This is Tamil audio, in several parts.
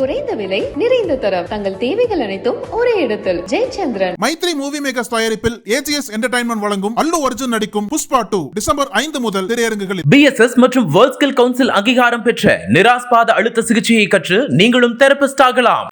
குறைந்த விலை நிறைந்த தரம். தங்கள் தேவைகள் அனைத்தும் ஒரே இடத்தில். ஜெயச்சந்திரன். மைத்ரி மூவி மேக்கர்ஸ் தயாரிப்பில் ஏஜிஎஸ் என்டர்டைன்மெண்ட் வழங்கும் அல்லு அர்ஜுன் நடிக்கும் புஷ்பா டூ டிசம்பர் ஐந்து முதல் திரையரங்குகளில். பிஎஸ்எஸ் மற்றும் வேர்ல்ட் ஸ்கில் கவுன்சில் அங்கீகாரம் பெற்ற நிராஸ்பாத அழுத்த சிகிச்சையை கற்று நீங்களும் தெரபிஸ்ட் ஆகலாம்.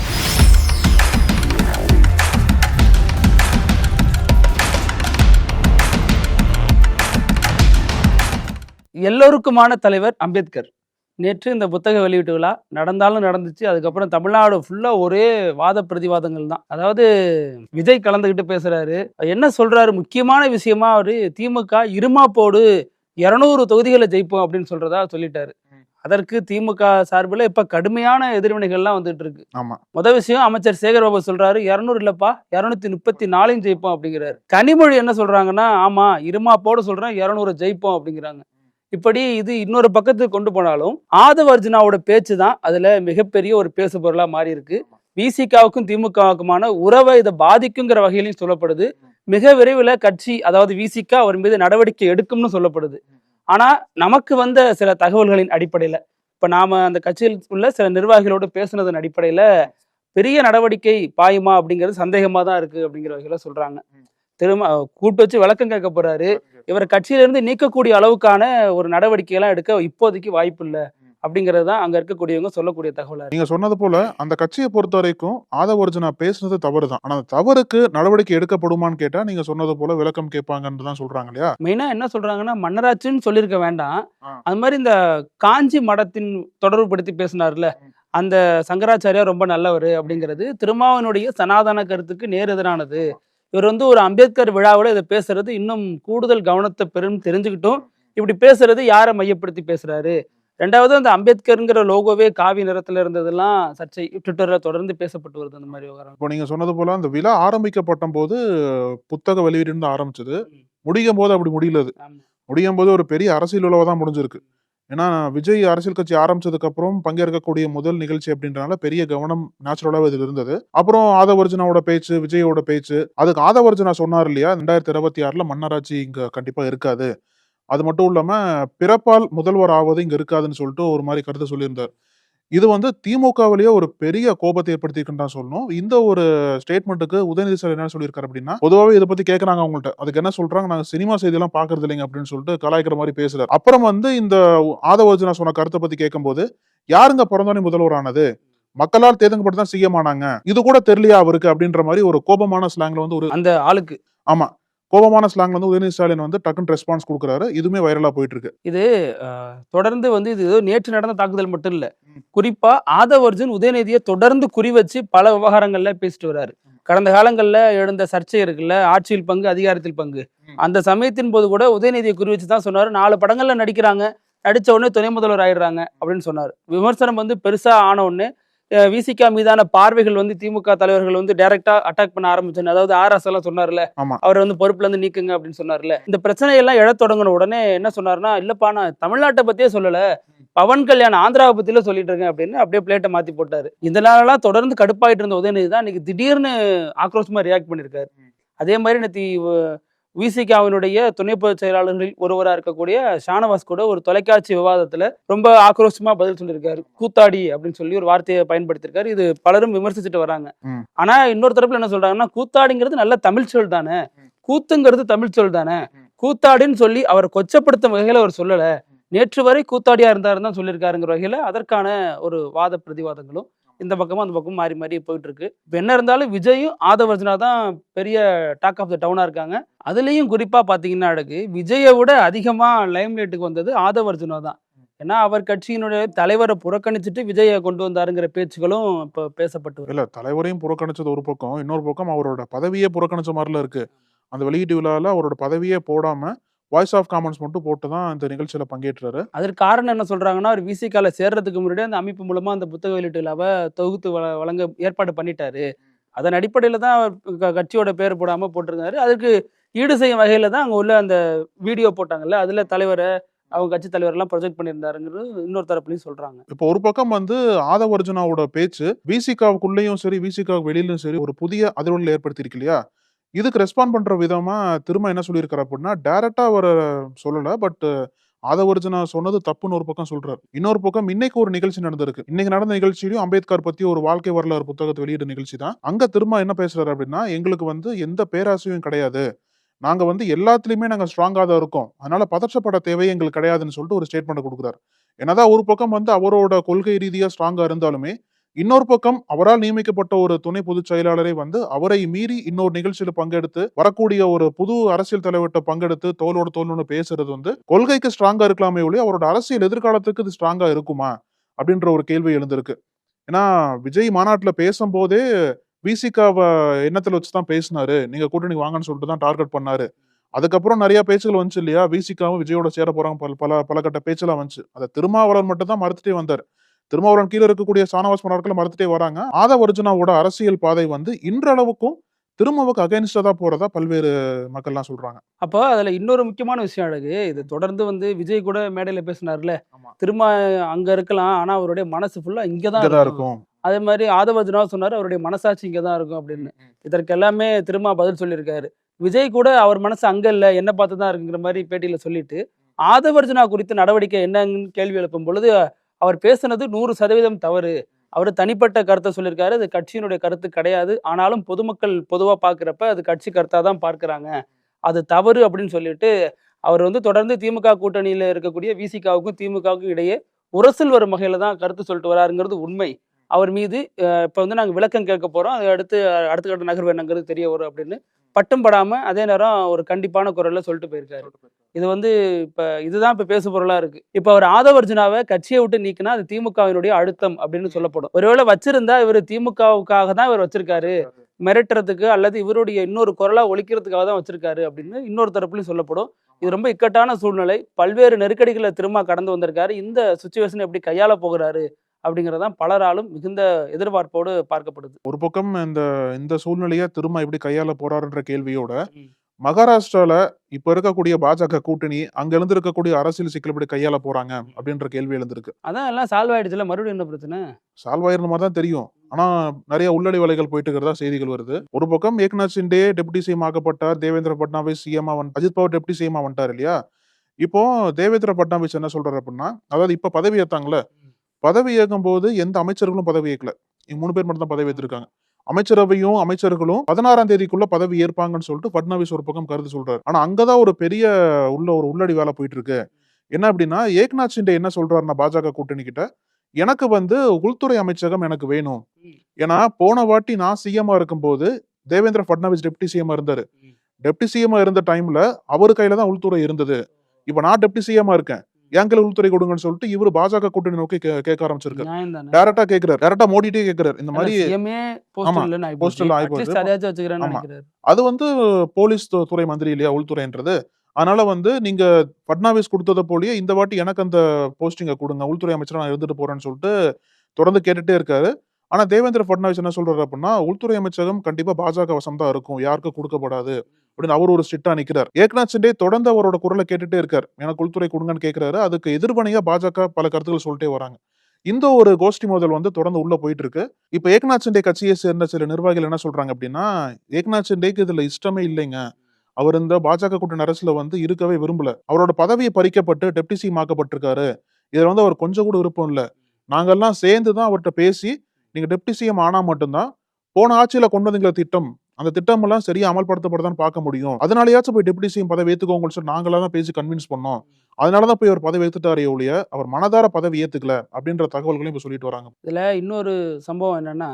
எல்லோருக்குமான தலைவர் அம்பேத்கர். நேற்று இந்த புத்தக வெளியீட்டு விழா நடந்தாலும் நடந்துச்சு. அதுக்கப்புறம் தமிழ்நாடு ஃபுல்லாக ஒரே வாத பிரதிவாதங்கள் தான். அதாவது விஜய் கலந்துக்கிட்டு பேசுறாரு. என்ன சொல்றாரு? முக்கியமான விஷயமா அவரு திமுக இருமாப்போடு இரநூறு தொகுதிகளை ஜெயிப்போம் அப்படின்னு சொல்றதா சொல்லிட்டாரு. அதற்கு திமுக சார்பில் இப்ப கடுமையான எதிர்வினைகள்லாம் வந்துட்டு இருக்கு. ஆமா. முத விஷயம் அமைச்சர் சேகர் பாபு சொல்றாரு இரநூறு இல்லப்பா இரநூத்தி முப்பத்தி நாலையும் ஜெயிப்போம் அப்படிங்கிறாரு. கனிமொழி என்ன சொல்றாங்கன்னா ஆமா இருமாப்போட சொல்றேன் இரநூறு ஜெயிப்போம் அப்படிங்கிறாங்க. இப்படி இது இன்னொரு பக்கத்துக்கு கொண்டு போனாலும் ஆதவ அர்ஜுனாவோட பேச்சு தான் அதுல மிகப்பெரிய ஒரு பேசு பொருளா மாறி இருக்கு விசிகாவுக்கும் திமுகவுக்குமான உறவை இதை பாதிக்குங்கிற வகையிலையும் சொல்லப்படுது. மிக விரைவில் கட்சி அதாவது விசிகா அவர் மீது நடவடிக்கை எடுக்கும்னு சொல்லப்படுது. ஆனா நமக்கு வந்த சில தகவல்களின் அடிப்படையில இப்ப நாம அந்த கட்சியில் உள்ள சில நிர்வாகிகளோடு பேசுனதன் அடிப்படையில பெரிய நடவடிக்கை பாயுமா அப்படிங்கிறது சந்தேகமா தான் இருக்கு அப்படிங்கிற வகையில சொல்றாங்க. திரும்ப கூட்டு வச்சு விளக்கம் கேட்க போறாரு. இவர் கட்சியிலிருந்து நீக்கக்கூடிய அளவுக்கான ஒரு நடவடிக்கை எல்லாம் எடுக்க இப்போதைக்கு வாய்ப்பு இல்லை அப்படிங்கிறது தான் அங்க இருக்கக்கூடியவங்க சொல்லக்கூடிய தகவலா நீங்க சொன்னது போல அந்த கட்சியை பொறுத்த வரைக்கும் ஆதவ அர்ஜுனா பேசுனது தவறு தான். ஆனா தவறுக்கு நடவடிக்கை எடுக்கப்படுமான்னு கேட்டா நீங்க சொன்னது போல விளக்கம் கேட்பாங்கன்னு தான் சொல்றாங்க இல்லையா? மெயினா என்ன சொல்றாங்கன்னா மன்னராட்சின்னு சொல்லியிருக்க வேண்டாம். அது மாதிரி இந்த காஞ்சி மடத்தின் தொடர்புபடுத்தி பேசினார்ல அந்த சங்கராச்சாரியா ரொம்ப நல்லவர் அப்படிங்கிறது திருமாவனுடைய சனாதன கருத்துக்கு நேர் எதிரானது. இவர் வந்து ஒரு அம்பேத்கர் விழாவில் இதை பேசுறது இன்னும் கூடுதல் கவனத்தை பெறும் தெரிஞ்சுக்கிட்டும். இப்படி பேசுறது யாரை மையப்படுத்தி பேசுறாரு? ரெண்டாவது அந்த அம்பேத்கருங்கிற லோகோவே காவி நிறத்துல இருந்ததெல்லாம் சர்ச்சை ட்விட்டர்ல தொடர்ந்து பேசப்பட்டு வருது அந்த மாதிரி விவகாரம். இப்போ நீங்க சொன்னது போல அந்த விழா ஆரம்பிக்கப்பட்ட போது புத்தக வெளியீடு ஆரம்பிச்சது. முடியும் போது அப்படி முடியல அது ஆமா. முடியும் போது ஒரு பெரிய அரசியல் உழவை தான் முடிஞ்சிருக்கு. ஏன்னா விஜய் அரசியல் கட்சி ஆரம்பிச்சதுக்கு அப்புறம் பங்கேற்கக்கூடிய முதல் நிகழ்ச்சி அப்படின்றனால பெரிய கவனம் நேச்சுரலாவே இதில் இருந்தது. அப்புறம் ஆதவர்ஜுனாவோட பேச்சு விஜயோட பேச்சு அதுக்கு ஆதவர்ஜுனா சொன்னார் இல்லையா? ரெண்டாயிரத்தி இருபத்தி ஆறில் மன்னராட்சி இங்கே கண்டிப்பாக இருக்காது. அது மட்டும் இல்லாமல் பிறப்பால் முதல்வர் ஆவது இங்கே இருக்காதுன்னு சொல்லிட்டு ஒரு மாதிரி கருத்து சொல்லியிருந்தார். இது வந்து திமுகவிலேயே ஒரு பெரிய கோபத்தை ஏற்படுத்தியிருக்குன்னு தான் சொல்லணும். இந்த ஒரு ஸ்டேட்மெண்ட்டுக்கு உதயநிதி சார் என்ன சொல்லியிருக்காரு அப்படின்னா பொதுவாகவே இதை பத்தி கேட்கறாங்க அவங்கள்ட்ட. அதுக்கு என்ன சொல்றாங்க? நாங்க சினிமா செய்தியெல்லாம் பாக்குறது இல்லைங்க அப்படின்னு சொல்லிட்டு கலாய்க்கிற மாதிரி பேசுறாரு. அப்புறம் வந்து இந்த ஆதவர்ஜுனா சொன்ன கருத்தை பத்தி கேட்கும்போது யாருங்க பிறந்தோனே முதல்வரானது? மக்களால் தேர்ந்தெடுக்கப்பட்டு தான் சிஎம் ஆனாங்க. இது கூட தெரியலையா அவருக்கு? அப்படின்ற மாதிரி ஒரு கோபமான ஸ்லாங்ல வந்து ஒரு அந்த ஆளுக்கு. ஆமா. கோபமான ஸ்லாங்ல வந்து உதயநிதி ஸ்டாலின் வந்து டக்குன்னு ரெஸ்பான்ஸ் கொடுக்குறாரு. இதுவுமே வைரலா போயிட்டு இருக்கு இது தொடர்ந்து வந்து இது ஏதோ நேற்று நடந்த தாக்குதல் மட்டும் இல்ல. குறிப்பா ஆதவ் அர்ஜுன் உதயநிதியை தொடர்ந்து குறி வச்சு பல விவகாரங்கள்ல பேசிட்டு வர்றாரு. கடந்த காலங்கள்ல எழுந்த சர்ச்சை இருக்குல்ல ஆட்சியில் பங்கு அதிகாரத்தில் பங்கு. அந்த சமயத்தின் போது கூட உதயநிதியை குறி வச்சு தான் சொன்னாரு. நாலு படங்கள்ல நடிக்கிறாங்க. நடிச்ச உடனே துணை முதல்வர் ஆயிடுறாங்க அப்படின்னு சொன்னார். விமர்சனம் வந்து பெருசா ஆன உடனே விசிகா மீதான பார்வைகள் வந்து திமுக தலைவர்கள் வந்து டைரக்டா அட்டாக் பண்ண ஆரம்பிச்சு அதாவது ஆர்எஸ் எல்லாம் சொன்னார்ல. அவர் வந்து பொறுப்புல இருந்து நீக்குங்க அப்படின்னு சொன்னார்ல. இந்த பிரச்சனையெல்லாம் எழத் தொடங்கின உடனே என்ன சொன்னாருன்னா இல்லப்பா நான் தமிழ்நாட்டை பத்தியே சொல்லல. பவன் கல்யாண் ஆந்திராவை பத்தியில சொல்லிட்டு இருக்கேன் அப்படின்னு அப்படியே பிளேட்டை மாத்தி போட்டாரு. இதனாலலாம் தொடர்ந்து கடுப்பாயிட்டு இருந்த உதயநிதி தான் இன்னைக்கு திடீர்னு ஆக்ரோஷமா ரியாக்ட் பண்ணியிருக்காரு அதே மாதிரி நேற்று விசிகாவினுடைய துணை பொதுச் செயலாளர்களில் ஒருவராக இருக்கக்கூடிய ஷானவாஸ் கூட ஒரு தொலைக்காட்சி விவாதத்துல ரொம்ப ஆக்ரோஷமா பதில் சொல்லியிருக்காரு. கூத்தாடி அப்படின்னு சொல்லி ஒரு வார்த்தையை பயன்படுத்தியிருக்காரு. இது பலரும் விமர்சிச்சுட்டு வராங்க. ஆனா இன்னொரு தரப்புல என்ன சொல்றாங்கன்னா கூத்தாடிங்கிறது நல்ல தமிழ் சொல் தானே. கூத்துங்கிறது தமிழ் சொல் தானே. கூத்தாடின்னு சொல்லி அவரை கொச்சப்படுத்தும் வகையில அவர் சொல்லல. நேற்று வரை கூத்தாடியா இருந்தாருன்னு தான் சொல்லியிருக்காருங்கிற வகையில அதற்கான ஒரு வாத பிரதிவாதங்களும் இந்த பக்கமும் அந்த பக்கமும் மாறி மாறி போயிட்டு இருக்கு இப்போ என்ன இருந்தாலும் விஜயும் ஆதவர்ஜனா தான் பெரிய டாக் ஆஃப் த டவுனாக இருக்காங்க. அதுலேயும் குறிப்பாக பார்த்தீங்கன்னா அடகு விஜயை விட அதிகமாக லைம்லைட்டுக்கு வந்தது ஆதவர்ஜுனா தான். ஏன்னா அவர் கட்சியினுடைய தலைவரை புறக்கணிச்சுட்டு விஜயை கொண்டு வந்தாருங்கிற பேச்சுகளும் இப்போ பேசப்பட்டு இல்லை தலைவரையும் புறக்கணிச்சது ஒரு பக்கம் இன்னொரு பக்கம் அவரோட பதவியே புறக்கணிச்ச மாதிரில இருக்கு. அந்த வெளியீட்டு விழாவில் அவரோட பதவியே போடாமல் வாய்ஸ் ஆஃப் காமன்ஸ் மட்டும் போட்டு தான் இந்த நிகழ்ச்சியில பங்கேற்றாரு. அதற்கு காரணம் என்ன சொல்றாங்கன்னா அவர் விசிகால சேர்றதுக்கு முன்னாடி அந்த அமைப்பு மூலமா அந்த புத்தக வெளியீட்டு விழாவை தொகுத்து வழ- வழங்க ஏற்பாடு பண்ணிட்டாரு. அதன் அடிப்படையில தான் அவர் கட்சியோட பேர் போடாம போட்டிருந்தாரு. அதுக்கு ஈடு செய்யும் வகையில தான் அங்க உள்ள அந்த வீடியோ போட்டாங்கல்ல அதுல தலைவரை அவங்க கட்சி தலைவர் எல்லாம் ப்ரொஜெக்ட் பண்ணியிருந்தாருங்கிறது இன்னொரு தரப்புலையும் சொல்றாங்க. இப்போ ஒரு பக்கம் வந்து ஆதவ அர்ஜுனாவோட பேச்சு விசிகாவுக்குள்ளேயும் சரி விசிகாவுக்கு வெளியிலும் சரி ஒரு புதிய அதிர்வலை ஏற்படுத்தியிருக்கு இல்லையா? இதுக்கு ரெஸ்பாண்ட் பண்ற விதமா திரும்ப என்ன சொல்லியிருக்காரு அப்படின்னா டேரக்டா அவர் சொல்லல பட் ஆதவர்ஜனா சொன்னது தப்புன்னு ஒரு பக்கம் சொல்றாரு. இன்னொரு பக்கம் இன்னைக்கு ஒரு நிகழ்ச்சி நடந்திருக்கு. இன்னைக்கு நடந்த நிகழ்ச்சியிலும் அம்பேத்கர் பத்தி ஒரு வாழ்க்கை வரலாறு புத்தகத்தை வெளியிட்ட நிகழ்ச்சி தான். அங்க திரும்ப என்ன பேசுறாரு அப்படின்னா எங்களுக்கு வந்து எந்த பேராசையும் கிடையாது. நாங்க வந்து எல்லாத்துலயுமே நாங்க ஸ்ட்ராங்கா தான் இருக்கோம். அதனால பதற்றப்பட தேவை எங்களுக்கு கிடையாதுன்னு சொல்லிட்டு ஒரு ஸ்டேட்மெண்ட் கொடுக்குறாரு. என்னதான் ஒரு பக்கம் வந்து அவரோட கொள்கை ரீதியா ஸ்ட்ராங்கா இருந்தாலுமே இன்னொரு பக்கம் அவரால் நியமிக்கப்பட்ட ஒரு துணை பொதுச் செயலாளரை வந்து அவரை மீறி இன்னொரு நிகழ்ச்சியில பங்கெடுத்து வரக்கூடிய ஒரு புது அரசியல் தலைவர்கிட்ட பங்கெடுத்து தோலோட தோல்னு பேசுறது வந்து கொள்கைக்கு ஸ்ட்ராங்கா இருக்கலாமே ஒழிய அவரோட அரசியல் எதிர்காலத்துக்கு இது ஸ்ட்ராங்கா இருக்குமா? அப்படின்ற ஒரு கேள்வி எழுந்திருக்கு. ஏன்னா விஜய் மாநாட்டுல பேசும்போதே விசிகாவை எண்ணத்துல வச்சுதான் பேசினாரு. நீங்க கூட்டணி வாங்கன்னு சொல்லிட்டு தான் டார்கெட் பண்ணாரு. அதுக்கப்புறம் நிறைய பேச்சுகள் வந்துச்சு இல்லையா? விசிகாவும் விஜயோட சேர போறாங்க பல பல பல கட்ட பேச்செல்லாம் வந்துச்சு. அதை திருமாவளவன் மட்டும் தான் மறுத்துட்டே வந்தார். திருமாவளவன் கீழே இருக்கக்கூடிய சானவாஸ் மன்னர்களை மறுத்துட்டே வராங்க. ஆதவ அர்ஜுனாவோட அரசியல் பாதை வந்து இன்றளவுக்கும் திருமாவுக்கு அகைன்ஸ்டா தான் போறதா பல்வேறு மக்கள்லாம் சொல்றாங்க. அப்போ அதுல இன்னொரு முக்கியமான விஷயம் அழகு. இது தொடர்ந்து வந்து விஜய் கூட மேடையில பேசினார்ல. ஆமா. திரும்ப அங்க இருக்கலாம். ஆனா அவருடைய மனசு ஃபுல்லா இங்கதான் இங்கதான் இருக்கும். அதே மாதிரி ஆதவர்ஜுனா சொன்னாரு அவருடைய மனசாட்சி இங்க தான் இருக்கும் அப்படின்னு. இதற்கு எல்லாமே திரும்ப பதில் சொல்லியிருக்காரு. விஜய் கூட அவர் மனசு அங்க இல்ல என்ன பார்த்து தான் இருக்குங்கிற மாதிரி பேட்டியில சொல்லிட்டு ஆதவர்ஜுனா குறித்து நடவடிக்கை என்னன்னு கேள்வி எழுப்பும் பொழுது அவர் பேசுனது நூறு சதவீதம் தவறு. அவர் தனிப்பட்ட கருத்தை சொல்லியிருக்காரு. அது கட்சியினுடைய கருத்து கிடையாது. ஆனாலும் பொதுமக்கள் பொதுவாக பார்க்குறப்ப அது கட்சி கருத்தாக தான் பார்க்குறாங்க. அது தவறு அப்படின்னு சொல்லிட்டு அவர் வந்து தொடர்ந்து திமுக கூட்டணியில் இருக்கக்கூடிய விசிகாவுக்கும் திமுகவுக்கும் இடையே உரசல் வரும் வகையில் தான் கருத்து சொல்லிட்டு வராருங்கிறது உண்மை. அவர் மீது இப்போ வந்து நாங்கள் விளக்கம் கேட்க போகிறோம் அது அடுத்து அடுத்த கட்ட நகர்வு என்னங்கிறது தெரிய வரும் அப்படின்னு. பட்டும் படாமல் அதே நேரம் ஒரு கண்டிப்பான குரலில் சொல்லிட்டு போயிருக்காரு. இது வந்து இப்போ இதுதான் இப்போ பேசு பொருளாக இருக்கு. இப்போ அவர் ஆதவர்ஜுனாவை கட்சியை விட்டு நீக்கினா அது திமுகவினுடைய அழுத்தம் அப்படின்னு சொல்லப்படும். ஒருவேளை வச்சிருந்தா இவர் திமுகவுக்காக தான் இவர் வச்சிருக்காரு. மிரட்டுறதுக்கு அல்லது இவருடைய இன்னொரு குரலா ஒழிக்கிறதுக்காக தான் வச்சிருக்காரு அப்படின்னு இன்னொரு தரப்புலையும் சொல்லப்படும். இது ரொம்ப இக்கட்டான சூழ்நிலை. பல்வேறு நெருக்கடிகளை திரும்ப கடந்து வந்திருக்காரு. இந்த சுச்சுவேஷன் எப்படி கையாள போகிறாரு? அப்படிங்கறதான் பலராலும் மிகுந்த எதிர்பார்ப்போடு பார்க்கப்படுது. ஒரு பக்கம் இந்த இந்த சூழ்நிலையை திரும்ப எப்படி கையாள போறாருன்ற கேள்வியோட. மகாராஷ்டிரால இப்ப இருக்கக்கூடிய பாஜக கூட்டணி அங்க இருந்து இருக்கக்கூடிய அரசியல் சிக்கல் எப்படி கையாள போறாங்க அப்படின்ற கேள்வி எழுந்திருக்கு. அதான் எல்லாம் சால்வ் ஆயிடுச்சுல மறுபடியும் என்ன பிரச்சனை? சால்வாயிருந்த மாதிரி தான் தெரியும். ஆனா நிறைய உள்ளடி வலைகள் போயிட்டு இருக்கிறதா செய்திகள் வருது. ஒரு பக்கம் ஏக்நாத் சிண்டே டெப்டி சிஎம் ஆக்கப்பட்டார் தேவேந்திர பட்னாவிஸ் சிஎம் வந்து அஜித் பவர் டெப்டி சிஎம் வந்துட்டார் இல்லையா? இப்போ தேவேந்திர பட்னாவிஸ் என்ன சொல்றாரு அப்படின்னா அதாவது இப்ப பதவி ஏத்தாங்கல்ல பதவி ஏற்கும் போது எந்த அமைச்சர்களும் பதவி ஏற்கல. இவங்க மூணு பேர் மட்டும் தான் பதவி ஏற்றிருக்காங்க அமைச்சரவையும் அமைச்சர்களும் பதினாறாம் தேதிக்குள்ள பதவி ஏற்பாங்கன்னு சொல்லிட்டு பட்னாவிஸ் ஒரு பக்கம் கருத்து சொல்றாரு. ஆனா அங்கதான் ஒரு பெரிய உள்ள ஒரு உள்ளடி வேலை போயிட்டு இருக்கு என்ன அப்படின்னா ஏக்நாத் சிண்டே என்ன சொல்றாருன்னா பாஜக கூட்டணி கிட்ட? எனக்கு வந்து உள்துறை அமைச்சகம் எனக்கு வேணும். ஏன்னா போன வாட்டி நான் சிஎம்மா இருக்கும்போது தேவேந்திர பட்னாவிஸ் டெப்டி சிஎம்மா இருந்தாரு. டெப்டி சிஎம்மா இருந்த டைம்ல அவர் கையில தான் உள்துறை இருந்தது. இப்ப நான் டெப்டி சிஎம்மா இருக்கேன். கையில உள்துறை கொடுங்கன்னு சொல்லிட்டு இவரு பாஜக கூட்டணி நோக்கி கேட்க ஆரம்பிச்சிருக்காரு. டைரக்டா கேக்குறாரு. டைரக்டா மோடிட்டே கேக்குறாரு. இந்த மாதிரி போஸ்டல் அது வந்து போலீஸ் துறை மந்திரி இல்லையா உள்துறைன்றது. அதனால வந்து நீங்க பட்னாவிஸ் கொடுத்ததை போலயே இந்த வாட்டி எனக்கு அந்த போஸ்டிங்கை கொடுங்க. உள்துறை அமைச்சரா நான் இருந்துட்டு போறேன்னு சொல்லிட்டு தொடர்ந்து கேட்டுட்டே இருக்காரு. ஆனா தேவேந்திர பட்னாவிஸ் என்ன சொல்றாரு அப்படின்னா உள்துறை அமைச்சகம் கண்டிப்பா பாஜக வசம் தான் இருக்கும். யாருக்கும் கொடுக்கப்படாது. அப்படின்னு அவர் ஒரு ஸ்ட்ரிக்டா நிக்கிறார். ஏக்நாத் சிண்டே தொடர்ந்து அவரோட குரலை கேட்டுட்டே இருக்கார். எனக்கு உள்துறை கொடுங்கன்னு கேட்கிறாரு அதுக்கு எதிர்பணியா பாஜக பல கருத்துக்கள் சொல்லிட்டே வராங்க. இந்த ஒரு கோஷ்டி மோதல் வந்து தொடர்ந்து உள்ள போயிட்டு இருக்கு. இப்ப ஏக்நாத் சிண்டே கட்சியை சேர்ந்த சில நிர்வாகிகள் என்ன சொல்றாங்க அப்படின்னா ஏக்நாத் சிண்டேக்கு இதுல இஷ்டமே இல்லைங்க. அவர் இந்த பாஜக கூட்டணி அரசுல வந்து இருக்கவே விரும்பல. அவரோட பதவியை பறிக்கப்பட்டு டெப்டி சிஎம் ஆக்கப்பட்டிருக்காரு இதுல வந்து அவர் கொஞ்சம் கூட விருப்பம் இல்லை. நாங்கெல்லாம் சேர்ந்து தான் அவர்கிட்ட பேசி நீங்க டெப்டி சிஎம் ஆனா மட்டும்தான் போன ஆட்சியில கொண்டு வந்தீங்கள திட்டம் அந்த திட்டம் எல்லாம் சரியா அமல்படுத்தப்படுதான்னு பார்க்க முடியும். அதனாலயாச்சும் போய் டெப்டி சிஎம் பதவி ஏத்துக்கோங்கன்னு சொல்லி நாங்களா தான் பேசி கன்வின்ஸ் பண்ணோம். அதனாலதான் போய் அவர் பதவி ஏத்துட்டாரே ஒழிய அவர் மனதார பதவி ஏத்துக்கல அப்படின்ற தகவல்களையும் இப்ப சொல்லிட்டு வராங்க. இதுல இன்னொரு சம்பவம் என்னன்னா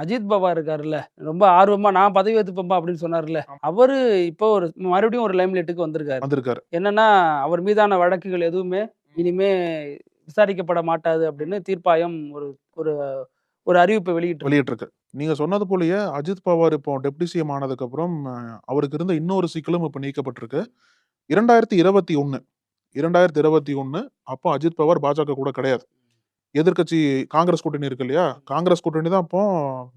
அஜித் பாபா இருக்காருல்ல ரொம்ப ஆர்வமா நான் பதவி ஏத்துப்பேன்பா அப்படின்னு சொன்னார்ல அவரு இப்போ ஒரு மறுபடியும் ஒரு லைம்லைட்டுக்கு வந்திருக்காரு. வந்திருக்காரு. என்னன்னா அவர் மீதான வழக்குகள் எதுவுமே இனிமே விசாரிக்கப்பட மாட்டாது அப்படின்னு தீர்ப்பாயம் ஒரு ஒரு ஒரு அறிவிப்பை வெளியிட்டு வெளியிட்டிருக்கு. நீங்க சொன்னது போலயே அஜித் பவார் இப்போ டெப்டி சிஎம் ஆனதுக்கு அப்புறம் அவருக்கு இருந்த இன்னொரு சிக்கலும் இப்ப நீக்கப்பட்டிருக்கு. இரண்டாயிரத்தி இருபத்தி ஒன்று இரண்டாயிரத்தி இருபத்தி ஒன்று அப்போ அஜித் பவார் பாஜக கூட கிடையாது. எதிர்க்கட்சி காங்கிரஸ் கூட்டணி இருக்கு இல்லையா? காங்கிரஸ் கூட்டணி தான் அப்போ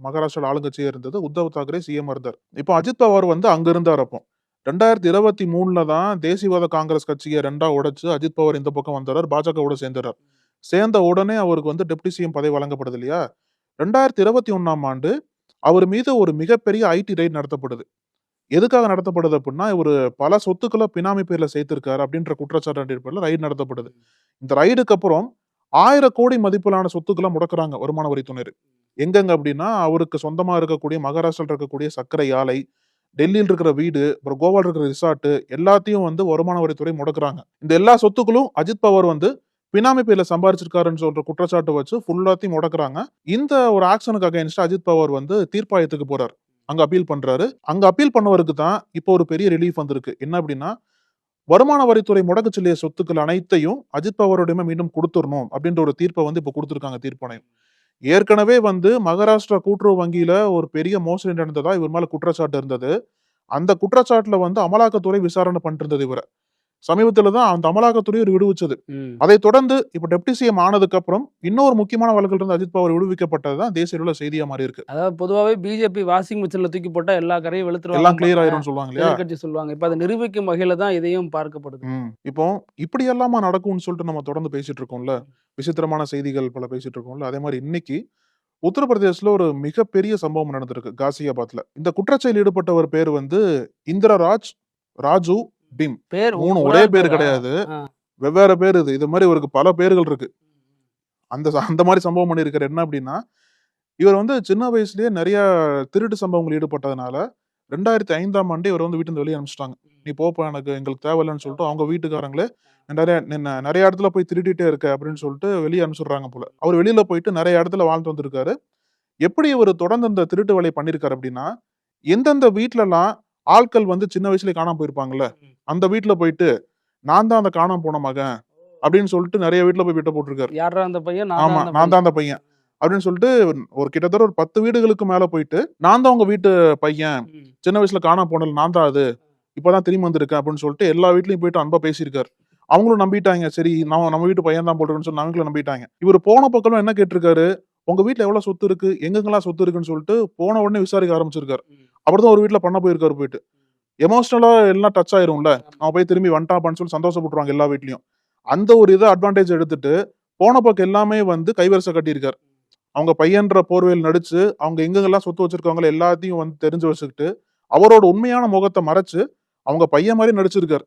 மகாராஷ்டிரா ஆளுங்கட்சியா இருந்தது. உத்தவ் தாக்கரே சிஎம் இருந்தார். இப்போ அஜித் பவார் வந்து அங்க இருந்தார் அப்போ. ரெண்டாயிரத்தி இருபத்தி மூணுல தான் தேசியவாத காங்கிரஸ் கட்சியை ரெண்டா உடைச்சு அஜித் பவார் இந்த பக்கம் வந்தார் பாஜகவோட சேர்ந்துறார் சேர்ந்த உடனே அவருக்கு வந்து டெப்டி சிஎம் பதவி வழங்கப்படுது இல்லையா? ரெண்டாயிரத்தி இருபத்தி ஒன்றாம் ஆண்டு அவர் மீது ஒரு மிகப்பெரிய ஐடி ரைட் நடத்தப்படுது எதுக்காக நடத்தப்படுது அப்படின்னா இவர் பல சொத்துக்களை பினாமி பேரில் சேர்த்திருக்காரு அப்படின்ற குற்றச்சாட்டு அடிப்படையில் ரைடு நடத்தப்படுது இந்த ரைடுக்கு அப்புறம் ஆயிரம் கோடி மதிப்பிலான சொத்துக்களை முடக்கிறாங்க வருமான வரித்துணர் எங்கெங்க அப்படின்னா அவருக்கு சொந்தமாக இருக்கக்கூடிய மகாராஷ்டிரில் இருக்கக்கூடிய சர்க்கரை ஆலை டெல்லியில் இருக்கிற வீடு அப்புறம் கோவால இருக்கிற ரிசார்ட் எல்லாத்தையும் வந்து வருமான வரித்துறை முடக்குறாங்க. இந்த எல்லா சொத்துக்களும் அஜித் பவர் வந்து பினாமி பேர்ல சம்பாரிச்சிருக்காருன்னு சொல்ற குற்றச்சாட்டு வச்சு ஃபுல்லாத்தையும் முடக்குறாங்க. இந்த ஒரு ஆக்ஷனுக்கு அகைன்ஸ்ட் அஜித் பவர் வந்து தீர்ப்பாயத்துக்கு போறாரு. அங்க அப்பீல் பண்றாரு. அங்க அப்பீல் பண்ணவருக்கு தான் இப்போ ஒரு பெரிய ரிலீஃப் வந்திருக்கு. என்ன அப்படின்னா வருமான வரித்துறை முடக்க சொல்லிய சொத்துக்கள் அனைத்தையும் அஜித் பவாரோடையுமே மீண்டும் கொடுத்துடணும் அப்படின்ற ஒரு தீர்ப்பை வந்து இப்போ கொடுத்துருக்காங்க தீர்ப்பாணையம். ஏற்கனவே வந்து மகாராஷ்டிரா கூட்டுறவு வங்கியில ஒரு பெரிய மோசடி நடந்ததா இவர் மேல குற்றச்சாட்டு இருந்தது. அந்த குற்றச்சாட்டுல வந்து அமலாக்கத்துறை விசாரணை பண்ணிருந்தது இவரை. சமீபத்துல தான் அந்த அமலாக்கத்துறை ஒரு விடுவிச்சது. அதை தொடர்ந்து இப்ப டெப்டி சிஎம் ஆனதுக்கு அப்புறம் இன்னொரு முக்கியமான வழக்கில் இருந்து அஜித் பவார் விடுவிக்கப்பட்டதுதான் தேசிய அளவுல செய்தியா மாறி இருக்கு. அதாவது பொதுவாகவே பிஜேபி வாஷிங் மிஷின்ல தூக்கி போட்டா எல்லா கரையும் வெளுத்துருவாங்க. எல்லாம் கிளியர் ஆயிரும்னு சொல்லுவாங்க இல்லையா? எதிர்க்கட்சி சொல்லுவாங்க. இப்ப அதை நிரூபிக்கும் வகையில தான் இதையும் பார்க்கப்படுது. இப்போ இப்படி எல்லாமா நடக்கும்னு சொல்லிட்டு நம்ம தொடர்ந்து பேசிட்டு இருக்கோம்ல? விசித்திரமான செய்திகள் பல பேசிட்டு இருக்கோம்ல? அதே மாதிரி இன்னைக்கு உத்தரப்பிரதேசல ஒரு மிகப்பெரிய சம்பவம் நடந்திருக்கு காசியாபாத்ல. இந்த குற்றச்செயல் ஈடுபட்டவர் பேர் வந்து இந்திரராஜ் ராஜு பிம். பேர் மூணு ஒரு பேர்? கிடையாது. வெவ்வேறு பேர் இது. இது மாதிரி இவருக்கு பல பேர்கள் இருக்கு. அந்த அந்த மாதிரி சம்பவம் பண்ணியிருக்காரு. என்ன அப்படின்னா இவர் வந்து சின்ன வயசுலயே நிறைய திருட்டு சம்பவங்கள் ஈடுபட்டதுனால ரெண்டாயிரத்தி ஐந்தாம் ஆண்டு இவர் வந்து வீட்டு வெளியே அனுப்பிச்சிட்டாங்க. நீ போப்பா எனக்கு எங்களுக்கு தேவையில்லைன்னு சொல்லிட்டு அவங்க வீட்டுக்காரங்களே நிறைய நிறைய இடத்துல போய் திருடிட்டே இருக்க அப்படின்னு சொல்லிட்டு வெளியே அனுப்பிச்சிடுறாங்க போல. அவர் வெளியில போயிட்டு நிறைய இடத்துல வாழ்ந்து வந்திருக்காரு. எப்படி இவர் தொடர்ந்து இந்த திருட்டு வேலையை பண்ணியிருக்காரு அப்படின்னா எந்தெந்த வீட்லலாம் ஆட்கள் வந்து சின்ன வயசுல காணாம போயிருப்பாங்கல்ல. அந்த வீட்ல போயிட்டு நான் தான் அந்த காணாம போன மகன் அப்படின்னு சொல்லிட்டு நிறைய வீட்ல போய் விட்ட போட்டிருக்காரு. யாரா அந்த பையன்? ஆமா நான் தான் அந்த பையன். அப்படின்னு சொல்லிட்டு ஒரு கிட்டத்தட்ட ஒரு பத்து வீடுகளுக்கு மேல போயிட்டு நான் தான் உங்க வீட்டு பையன். சின்ன வயசுல காணாம போனது நான் தான் அது. இப்பதான் திரும்பி வந்திருக்கேன் அப்படின்னு சொல்லிட்டு எல்லா வீட்லயும் போயிட்டு அன்பா பேசியிருக்காரு. அவங்களும் நம்பிட்டாங்க சரி நம்ம நம்ம வீட்டு பையன் தான் போட்டுருன்னு சொல்லி அவங்களும் நம்பிட்டாங்க. இவர் போன பக்கம் என்ன கேட்டிருக்காரு? உங்க வீட்ல எவ்வளவு சொத்து இருக்கு? எங்கெங்கெல்லாம் சொத்து இருக்குன்னு சொல்லிட்டு போன உடனே விசாரிக்க ஆரம்பிச்சிருக்காரு. அப்படிதான் ஒரு வீட்ல பண்ண போயிருக்காரு போயிட்டு. எமோஷனலா எல்லாம் டச் ஆயிரும்ல? அவன் போய் திரும்பி வந்துட்டான்னு சொல்லி சந்தோஷப்பட்டுருவாங்க எல்லா வீட்லயும். அந்த ஒரு இதை அட்வான்டேஜ் எடுத்துட்டு போன பக்கம் எல்லாமே வந்து கைவரிசை கட்டியிருக்காரு. அவங்க பையன்ற போர்வையில் நடிச்சு அவங்க எங்கெங்கெல்லாம் சொத்து வச்சிருக்காங்களோ எல்லாத்தையும் வந்து தெரிஞ்சு வச்சுக்கிட்டு அவரோட உண்மையான முகத்தை மறைச்சு அவங்க பையன் மாதிரி நடிச்சிருக்காரு.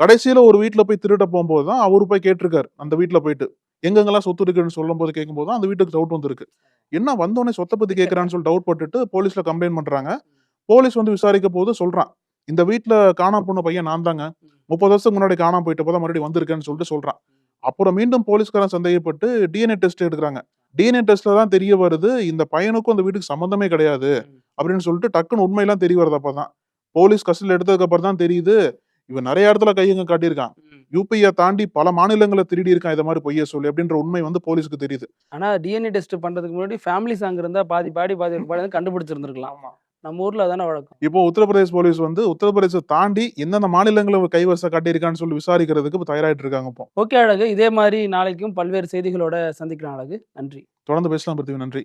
கடைசியில ஒரு வீட்ல போய் திருட போகும்போது தான் அவரு போய் கேட்டிருக்காரு அந்த வீட்ல போயிட்டு. எங்கெங்கெல்லாம் சொத்து இருக்குன்னு சொல்லும் போது கேட்கும்போது அந்த வீட்டுக்கு டவுட் வந்திருக்கு. என்ன வந்தோடனே சொத்தை பத்தி கேட்கறான்னு சொல்லி டவுட் பட்டுட்டு போலீஸ்ல கம்ப்ளைண்ட் பண்றாங்க. போலீஸ் வந்து விசாரிக்க போது சொல்றான். இந்த வீட்டுல காணாம போன பையன் நான் தாங்க. முப்பது வருஷத்துக்கு முன்னாடி காணாம போயிட்ட போதான் மறுபடியும் வந்திருக்கேன்னு சொல்லிட்டு சொல்றான். அப்புறம் மீண்டும் போலீஸ்காரன் சந்தேகப்பட்டு டிஎன்ஏ டெஸ்ட் எடுக்கிறாங்க. டிஎன்ஏ டெஸ்ட்ல தான் தெரிய வருது இந்த பையனுக்கும் அந்த வீட்டுக்கு சம்மந்தமே கிடையாது அப்படின்னு சொல்லிட்டு டக்குன்னு உண்மையெல்லாம் தெரிய வருது அப்பதான். போலீஸ் கஸ்டடியில் எடுத்ததுக்கு அப்புறம் தான் தெரியுது. இவன் நிறைய இடத்துல கையங்க காட்டியிருக்கான். யூபியை தாண்டி பல மாநிலங்களை திருடி இருக்கான் இதை மாதிரி பொய்ய சொல்லி அப்படின்ற உண்மை வந்து போலீஸ்க்கு தெரியுது. ஆனா டிஎன்ஏ டெஸ்ட் பண்றதுக்கு முன்னாடி ஃபேமிலி சாங் இருந்தா பாதி பாடி பாதி பாடி கண்டுபிடிச்சிருந்திருக்கலாம். நம்ம ஊர்ல அதானே வழக்கம். இப்போ உத்தரப்பிரதேஷ் போலீஸ் வந்து உத்தரப்பிரதேசத்தை தாண்டி எந்தெந்த மாநிலங்களை கைவச காட்டியிருக்கான்னு சொல்லி விசாரிக்கிறதுக்கு இப்ப தயாராயிட்டு இருக்காங்க இப்போ. ஓகே அழகு. இதே மாதிரி நாளைக்கும் பல்வேறு செய்திகளோட சந்திக்கலாம் அழகு. நன்றி. தொடர்ந்து பேசலாம் பிருத்திவி நன்றி.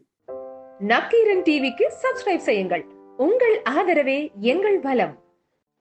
நக்கீரன் டிவிக்கு சப்ஸ்கிரைப் செய்யுங்கள். உங்கள் ஆதரவே எங்கள் பலம்